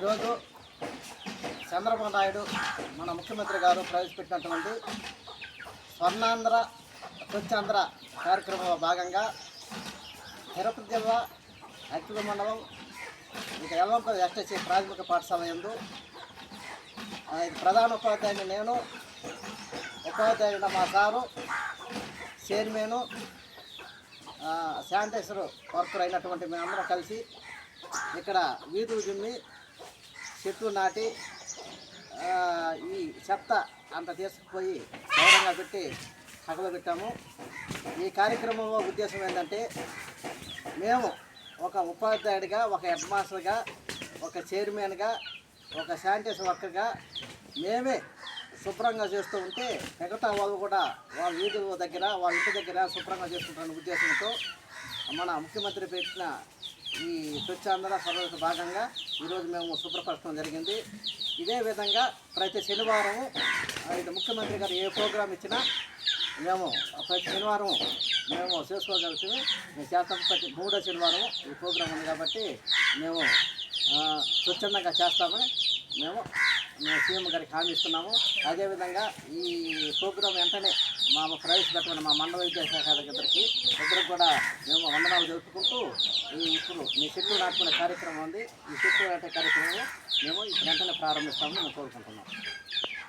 ఈరోజు చంద్రబాబు నాయుడు మన ముఖ్యమంత్రి గారు ప్రవేశపెట్టినటువంటి స్వర్ణాంధ్ర స్వచ్ఛాంధ్ర కార్యక్రమంలో భాగంగా తిరుపతి జిల్లా అక్కిల మండలం ఇక ఎల్లంపల్లి ఎస్టేసి ప్రాథమిక పాఠశాల ఎందు ప్రధాన ఉపాధ్యాయుని నేను ఉపాధ్యాయుడు మా సారు చైర్మను శానిటైజర్ వర్కర్ అయినటువంటి మేమందరం కలిసి ఇక్కడ వీధులు దున్ని చెట్లు నాటి ఈ చెత్త అంత తీసుకుపోయి దూరంగా పెట్టి తగలబెట్టాము ఈ కార్యక్రమంలో ఉద్దేశం ఏంటంటే మేము ఒక ఉపాధ్యాయుడిగా ఒక హెడ్ మాస్టర్గా ఒక చైర్మన్గా ఒక శానిటైజర్ వర్కర్గా మేమే శుభ్రంగా చేస్తూ ఉంటే మిగతా వాళ్ళు కూడా వాళ్ళ వీధుల దగ్గర వాళ్ళ ఇంటి దగ్గర శుభ్రంగా చేసుకుంటారనే ఉద్దేశంతో మన ముఖ్యమంత్రి పెట్టిన ఈ స్వచ్ఛాంధ్ర సర్వీస్ భాగంగా ఈరోజు మేము శుభ్రపరచడం జరిగింది. ఇదే విధంగా ప్రతి శనివారం ఇది ముఖ్యమంత్రి గారు ఏ ప్రోగ్రాం ఇచ్చినా మేము ప్రతి శనివారం మేము చేసుకోగలుగుతుంది మేము చేస్తాం ప్రతి మూడో శనివారం ఈ ప్రోగ్రాం ఉంది కాబట్టి మేము స్వచ్ఛందంగా చేస్తామని మేము సీఎం గారికి హామీ ఇస్తున్నాము. అదేవిధంగా ఈ ప్రోగ్రాం వెంటనే మా ప్రవేశపెట్టమని మా మండల విద్యాశాఖ దగ్గరికి ఇద్దరికి కూడా మేము వందనాలు జరుపుకుంటూ ఈ ఇప్పుడు మీ చెట్లు నాటుకునే కార్యక్రమం ఉంది. ఈ చెట్లు నాటే కార్యక్రమం మేము ఇప్పుడు వెంటనే ప్రారంభిస్తామని మేము కోరుకుంటున్నాం.